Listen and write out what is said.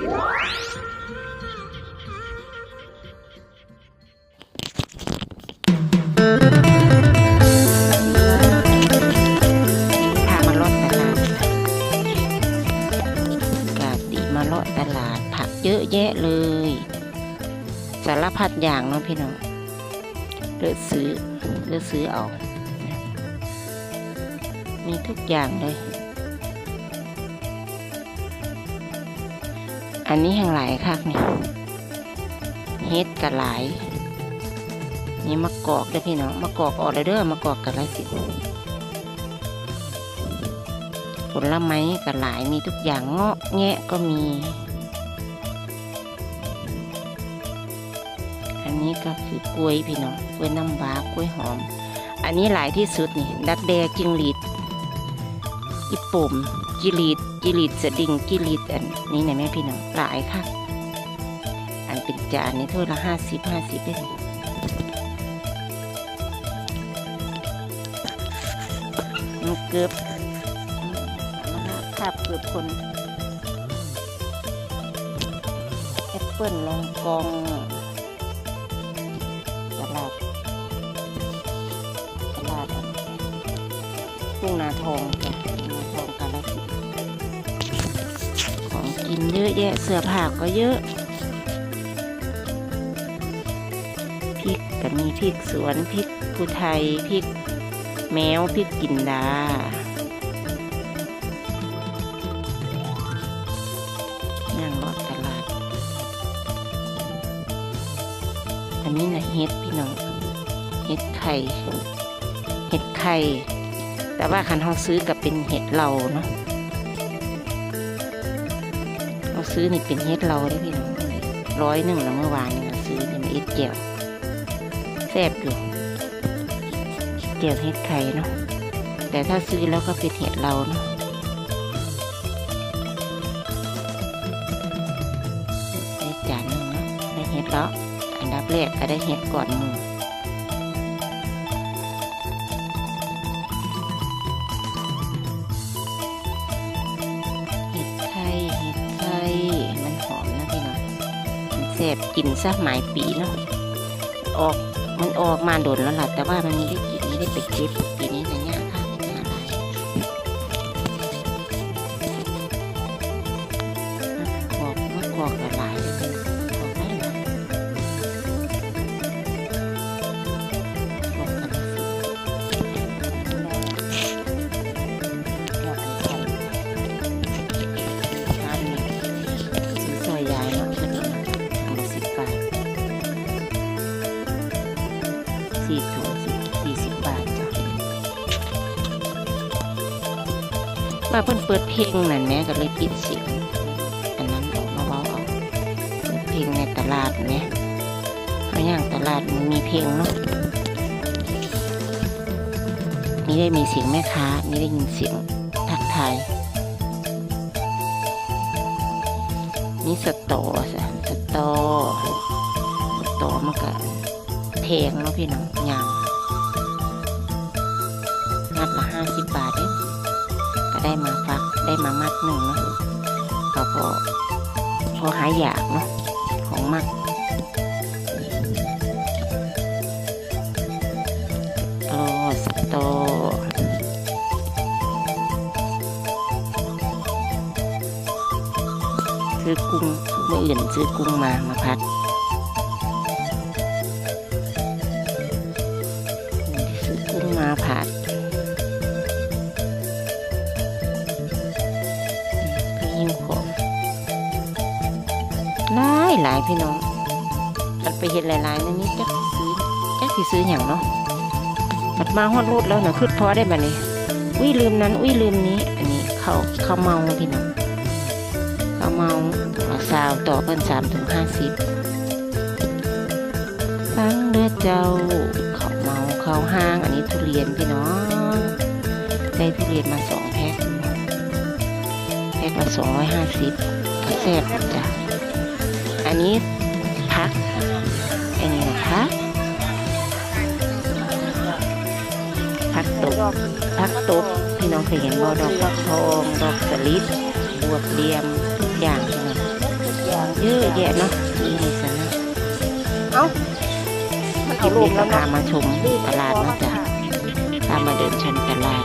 เยอะแยะเลย สารพัดอย่างเนาะพี่น้องเลือกซื้อเลือกซื้อออกมีทุกอย่างเลย อันนี้แห่งหลายคักนี่เฮ็ดกะหลาย นี่มะกอกเด้อพี่น้องมะกอกออกเลยเด้อมะกอกกะไรสิผลไม้กะหลายมีทุกอย่างเงาะแงะก็มี อันนี้ก็คือกล้วยพี่น้องกล้วยน้ำว้ากล้วยหอม อันนี้หลายที่สุดนี่ ดักแดจิงหรีดอีปุ่ม จิลีดจิลีดสดิงจิลีดอันนี้นะแม่พี่น้องหลายค่ะ อันเป็นจานนี่ถ้วยละห้าสิบห้าสิบเป็นมันเกือบมันคาบเกือบคนแอปเปิ้ลลองกองตลาดตลาดทุ่งนาทองจ้ะ กินเยอะแยะเสื้อผ้าก็เยอะพริกก็มีพริกสวนพริกภูไทยพริกแมวพริกกินดาอย่างรอตลาด อันนี้นะเห็ดพี่น้องเห็ดไข่เห็ดไข่ แต่ว่าคันเขาซื้อกับเป็นเห็ดเราเนาะ เราซื้อนี่เป็นเห็ดเราได้พี่น้องร้อยหนึ่งแล้วเมื่อวานนี่เราซื้อเป็นเอ็ดเจียวแซ่บอยู่เจียวเห็ดไข่เนาะแต่ถ้าซื้อแล้วก็เป็นเห็ดเราเนาะได้จานหนึ่งเนาะได้เห็ดแล้วอันดับแรกก็ได้เห็ดก่อนหมู มันแซ่บกินสักหมายปีเนาะออกมันออกมาโดนแล้วล่ะแต่ว่ามันมีได้กินนี้ได้ไปเก็บปีนี้นะเนี่ยค่ะเนี่ยอะไรออกมากอกละลายเลยเป็นออกไร ว่าเพิ่นเปิดเพลงนั่นแหม่ก็เลยปิดเสียงอันนั้นออกมาเบาเอาเปิดเพลงในตลาดแหม่เพราะอย่างตลาดมันมีเพลงเนาะนี่ได้มีเสียงแม่ค้านี่ได้ยินเสียงทักทายนี่สตอสะสตอสตอมันก็แพงเนาะพี่น้องยาง ได้มาฟักได้มามัดหนึ่งเนาะก็พอพอหายอยากเนาะของมักตอสตอซื้อกุ้งเมื่ออื่นซื้อกุ้งมามาพัด หลายพี่น้องมันไปเห็นหลายๆนั่นนี่จักซื้อจักสิซื้ออย่างเนาะมันมาฮอดรูดแล้วนะคือพอได้บัดนี้ อุ้ยลืมนั้น อุ้ยลืมนี้ อันนี้เขาเขาเมาพี่น้องข้าเมาเอาซาวต่อเพิ่นสามถึงห้าสิบฟังเด้อเจ้าเขาเมาเขาห้างอันนี้ทุเรียนพี่น้องได้ทุเรียนมาสองแพ็คแพ็คละสองร้อยห้าสิบแซ่บจ้ะ นนี้พักอันนี้นะพักพักตบพักตบพี่น้องเคยเห็นบ่ดอกฟักทองดอกสลิดบวบเหลียมทุกอย่างใช่ไหมเยอะแยะเนาะนี่สนะเอ้ามันคลิเอาปลนี้งก็แล้วพาเนาะมาชมตลาดเนาะจ้ะพามาเดินชมตลาด